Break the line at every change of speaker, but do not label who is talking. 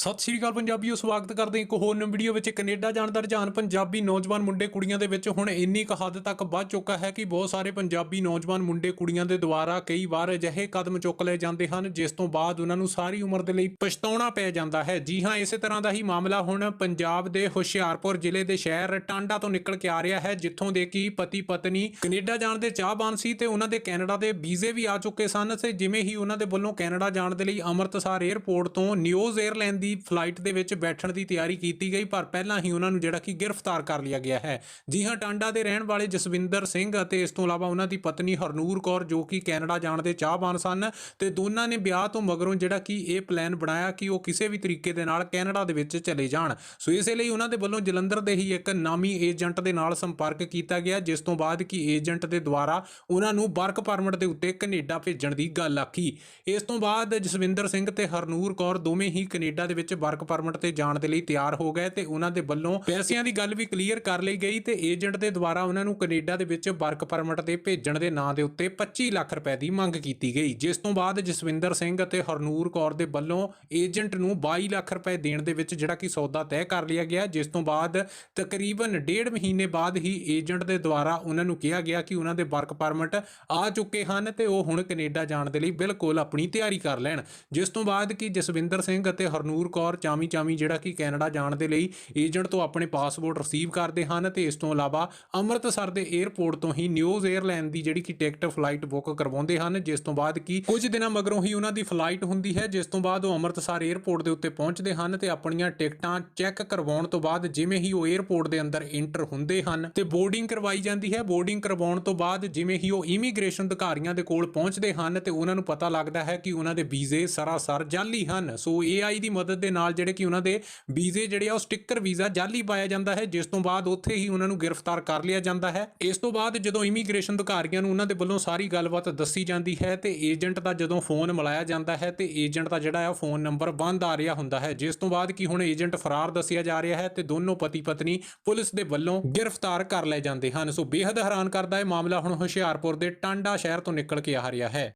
ਸਤਿ ਸ਼੍ਰੀ ਅਕਾਲ ਪੰਜਾਬੀਓ, ਸਵਾਗਤ ਕਰਦੇ ਹਾਂ ਇੱਕ ਹੋਰ ਨਵੀਂ ਵੀਡੀਓ ਵਿੱਚ। ਕੈਨੇਡਾ ਜਾਣ ਦਾ ਰੁਝਾਨ ਪੰਜਾਬੀ ਨੌਜਵਾਨ ਮੁੰਡੇ ਕੁੜੀਆਂ ਦੇ ਵਿੱਚ ਹੁਣ ਇੰਨੀ ਕੁ ਹੱਦ ਤੱਕ ਵੱਧ ਚੁੱਕਾ ਹੈ ਕਿ ਬਹੁਤ ਸਾਰੇ ਪੰਜਾਬੀ ਨੌਜਵਾਨ ਮੁੰਡੇ ਕੁੜੀਆਂ ਦੇ ਦੁਆਰਾ ਕਈ ਵਾਰ ਅਜਿਹੇ ਕਦਮ ਚੁੱਕ ਲਏ ਜਾਂਦੇ ਹਨ, ਜਿਸ ਤੋਂ ਬਾਅਦ ਉਹਨਾਂ ਨੂੰ ਸਾਰੀ ਉਮਰ ਦੇ ਲਈ ਪਛਤਾਉਣਾ ਪੈ ਜਾਂਦਾ ਹੈ। ਜੀ ਹਾਂ, ਇਸੇ ਤਰ੍ਹਾਂ ਦਾ ਹੀ ਮਾਮਲਾ ਹੁਣ ਪੰਜਾਬ ਦੇ ਹੁਸ਼ਿਆਰਪੁਰ ਜ਼ਿਲ੍ਹੇ ਦੇ ਸ਼ਹਿਰ ਟਾਂਡਾ ਤੋਂ ਨਿਕਲ ਕੇ ਆ ਰਿਹਾ ਹੈ, ਜਿੱਥੋਂ ਦੇ ਕਿ ਪਤੀ ਪਤਨੀ ਕੈਨੇਡਾ ਜਾਣ ਦੇ ਚਾਹਵਾਨ ਸੀ ਤੇ ਉਹਨਾਂ ਦੇ ਕੈਨੇਡਾ ਦੇ ਵੀਜ਼ੇ ਵੀ ਆ ਚੁੱਕੇ ਸਨ ਤੇ ਜਿਵੇਂ ਹੀ ਉਹਨਾਂ ਦੇ ਵੱਲੋਂ ਕੈਨੇਡਾ ਜਾਣ ਦੇ ਲਈ ਅੰਮ੍ਰਿਤਸਰ 에ਅਰਪੋਰਟ ਤੋਂ ਨਿਊਜ਼ 에ਅਰਲਾਈਨ ਦੀ ਫਲਾਈਟ ਦੇ ਵਿੱਚ ਬੈਠਣ ਦੀ ਤਿਆਰੀ ਕੀਤੀ ਗਈ, ਪਰ ਪਹਿਲਾਂ ਹੀ ਉਹਨਾਂ ਨੂੰ ਜਿਹੜਾ ਕਿ ਗ੍ਰਿਫਤਾਰ ਕਰ ਲਿਆ ਗਿਆ ਹੈ। ਜੀ ਹਾਂ, ਟਾਂਡਾ ਦੇ ਰਹਿਣ ਵਾਲੇ ਜਸਵਿੰਦਰ ਸਿੰਘ ਅਤੇ ਇਸ ਤੋਂ ਇਲਾਵਾ ਉਹਨਾਂ ਦੀ ਪਤਨੀ ਹਰਨੂਰ ਕੌਰ, ਜੋ ਕਿ ਕੈਨੇਡਾ ਜਾਣ ਦੇ ਚਾਹਵਾਨ ਸਨ ਤੇ ਦੋਨਾਂ ਨੇ ਵਿਆਹ ਤੋਂ ਮਗਰੋਂ ਜਿਹੜਾ ਕਿ ਇਹ ਪਲਾਨ ਬਣਾਇਆ ਕਿ ਉਹ ਕਿਸੇ ਵੀ ਤਰੀਕੇ ਦੇ ਨਾਲ ਕੈਨੇਡਾ ਦੇ ਵਿੱਚ ਚਲੇ ਜਾਣ। ਸੋ ਇਸੇ ਲਈ ਉਹਨਾਂ ਦੇ ਵੱਲੋਂ ਜਲੰਧਰ ਦੇ ਹੀ ਇੱਕ ਨਾਮੀ ਏਜੰਟ ਦੇ ਨਾਲ ਸੰਪਰਕ ਕੀਤਾ ਗਿਆ, ਜਿਸ ਤੋਂ ਬਾਅਦ ਕਿ ਏਜੰਟ ਦੇ ਦੁਆਰਾ ਉਹਨਾਂ ਨੂੰ ਵਰਕ ਪਰਮਿਟ ਦੇ ਉੱਤੇ ਕੈਨੇਡਾ ਭੇਜਣ ਦੀ ਗੱਲ ਆਖੀ। ਇਸ ਤੋਂ ਬਾਅਦ ਜਸਵਿੰਦਰ ਸਿੰਘ ਤੇ ਹਰਨੂਰ ਕੌਰ ਦੋਵੇਂ ਹੀ ਕੈਨੇਡਾ ਦੇ ਵਿੱਚ ਵਰਕ ਪਰਮਿਟ ਤੇ ਜਾਣ ਦੇ ਲਈ ਤਿਆਰ ਹੋ ਗਏ ਤੇ ਉਹਨਾਂ ਦੇ ਵੱਲੋਂ ਪੈਸਿਆਂ ਦੀ ਗੱਲ ਵੀ ਕਲੀਅਰ ਕਰ ਲਈ ਗਈ ਤੇ ਏਜੰਟ ਦੇ ਦੁਆਰਾ ਉਹਨਾਂ ਨੂੰ ਕੈਨੇਡਾ ਦੇ ਵਿੱਚ ਵਰਕ ਪਰਮਿਟ ਤੇ ਭੇਜਣ ਦੇ ਨਾਂ ਦੇ ਉੱਤੇ 25 ਲੱਖ ਰੁਪਏ ਦੀ ਮੰਗ ਕੀਤੀ ਗਈ। ਜਿਸ ਤੋਂ ਬਾਅਦ ਜਸਵਿੰਦਰ ਸਿੰਘ ਅਤੇ ਹਰਨੂਰ ਕੌਰ ਦੇ ਵੱਲੋਂ ਏਜੰਟ ਨੂੰ 22 ਲੱਖ ਰੁਪਏ ਦੇਣ ਦੇ ਵਿੱਚ ਜਿਹੜਾ ਕਿ ਸੌਦਾ ਤੈਅ ਕਰ ਲਿਆ ਗਿਆ, ਜਿਸ ਤੋਂ ਬਾਅਦ ਤਕਰੀਬਨ ਡੇਢ ਮਹੀਨੇ ਬਾਅਦ ਹੀ ਏਜੰਟ ਦੇ ਦੁਆਰਾ ਉਹਨਾਂ ਨੂੰ ਕਿਹਾ ਗਿਆ ਕਿ ਉਹਨਾਂ ਦੇ ਵਰਕ ਪਰਮਿਟ ਆ ਚੁੱਕੇ ਹਨ ਤੇ ਉਹ ਹੁਣ ਕੈਨੇਡਾ ਜਾਣ ਦੇ ਲਈ ਬਿਲਕੁਲ ਆਪਣੀ ਤਿਆਰੀ ਕਰ ਲੈਣ। ਜਿਸ ਤੋਂ ਬਾਅਦ ਕਿ ਜਸਵਿੰਦਰ ਸਿੰਘ ਅਤੇ ਹਰਨੂਰ ਕੌਰ ਚਾਮੀ ਚਾਮੀ ਜਿਹੜਾ ਕਿ ਕੈਨੇਡਾ ਜਾਣ ਦੇ ਲਈ ਏਜੰਟ ਤੋਂ ਆਪਣੇ ਪਾਸਪੋਰਟ ਰਿਸੀਵ ਕਰਦੇ ਹਨ ਤੇ ਇਸ ਤੋਂ ਇਲਾਵਾ ਅੰਮ੍ਰਿਤਸਰ ਦੇ 에ਅਰਪੋਰਟ ਤੋਂ ਹੀ ਨਿਊਜ਼ 에ਅਰਲਾਈਨ ਦੀ ਜਿਹੜੀ ਕਿ ਟਿਕਟ ਫਲਾਈਟ ਬੁੱਕ ਕਰਵਾਉਂਦੇ ਹਨ, ਜਿਸ ਤੋਂ ਬਾਅਦ ਕਿ ਕੁਝ ਦਿਨਾਂ ਮਗਰੋਂ ਹੀ ਉਹਨਾਂ ਦੀ ਫਲਾਈਟ ਹੁੰਦੀ ਹੈ, ਜਿਸ ਤੋਂ ਬਾਅਦ ਉਹ ਅੰਮ੍ਰਿਤਸਰ 에ਅਰਪੋਰਟ ਦੇ ਉੱਤੇ ਪਹੁੰਚਦੇ ਹਨ ਤੇ ਆਪਣੀਆਂ ਟਿਕਟਾਂ ਚੈੱਕ ਕਰਵਾਉਣ ਤੋਂ ਬਾਅਦ ਜਿਵੇਂ ਹੀ ਉਹ 에ਅਰਪੋਰਟ ਦੇ ਅੰਦਰ ਐਂਟਰ ਹੁੰਦੇ ਹਨ ਤੇ ਬੋਰਡਿੰਗ ਕਰਵਾਈ ਜਾਂਦੀ ਹੈ। ਬੋਰਡਿੰਗ ਕਰਵਾਉਣ ਤੋਂ ਬਾਅਦ ਜਿਵੇਂ ਹੀ ਉਹ ਇਮੀਗ੍ਰੇਸ਼ਨ ਅਧਿਕਾਰੀਆਂ ਦੇ ਕੋਲ ਪਹੁੰਚਦੇ ਹਨ ਤੇ ਉਹਨਾਂ ਨੂੰ ਪਤਾ ਲੱਗਦਾ ਹੈ ਕਿ ਉਹਨਾਂ ਦੇ ਵੀਜ਼ੇ ਸਰਾਸਰ ਜਾਲੀ ਹਨ। ਸੋ ਏਆਈ ਦੀ ਮਦਦ ਦੇ ਨਾਲ ਜਿਹੜੇ ਕਿ ਉਹਨਾਂ ਦੇ ਵੀਜ਼ੇ ਜਿਹੜੇ ਆ, ਉਹ ਸਟicker ਵੀਜ਼ਾ ਜਾਲੀ ਪਾਇਆ ਜਾਂਦਾ ਹੈ, ਜਿਸ ਤੋਂ ਬਾਅਦ ਉੱਥੇ ਹੀ ਉਹਨਾਂ ਨੂੰ ਗ੍ਰਿਫਤਾਰ ਕਰ ਲਿਆ ਜਾਂਦਾ ਹੈ। ਇਸ ਤੋਂ ਬਾਅਦ ਜਦੋਂ ਇਮੀਗ੍ਰੇਸ਼ਨ ਅਧਿਕਾਰੀਆਂ ਨੂੰ ਉਹਨਾਂ ਦੇ ਵੱਲੋਂ ਸਾਰੀ ਗੱਲਬਾਤ ਦੱਸੀ ਜਾਂਦੀ ਹੈ, ਤੇ ਏਜੰਟ ਦਾ ਜਦੋਂ ਫੋਨ ਮਿਲਾਇਆ ਜਾਂਦਾ ਹੈ, ਤੇ ਏਜੰਟ ਦਾ ਜਿਹੜਾ ਆ, ਫੋਨ ਨੰਬਰ ਬੰਦ ਆ ਰਿਹਾ ਹੁੰਦਾ ਹੈ। ਜਿਸ ਤੋਂ ਬਾਅਦ ਕਿ ਹੁਣ ਏਜੰਟ ਫਰਾਰ ਦੱਸਿਆ ਜਾ ਰਿਹਾ ਹੈ, ਤੇ ਦੋਨੋਂ ਪਤੀ ਪਤਨੀ ਪੁਲਿਸ ਦੇ ਵੱਲੋਂ ਗ੍ਰਿਫਤਾਰ ਕਰ ਲਏ ਜਾਂਦੇ ਹਨ। ਸੋ ਬੇहद ਹੈਰਾਨ ਕਰਦਾ ਇਹ ਮਾਮਲਾ ਹੁਣ ਹੁਸ਼ਿਆਰਪੁਰ ਦੇ ਟਾਂਡਾ ਸ਼ਹਿਰ ਤੋਂ ਨਿਕਲ ਕੇ ਆ ਰਿਹਾ ਹੈ।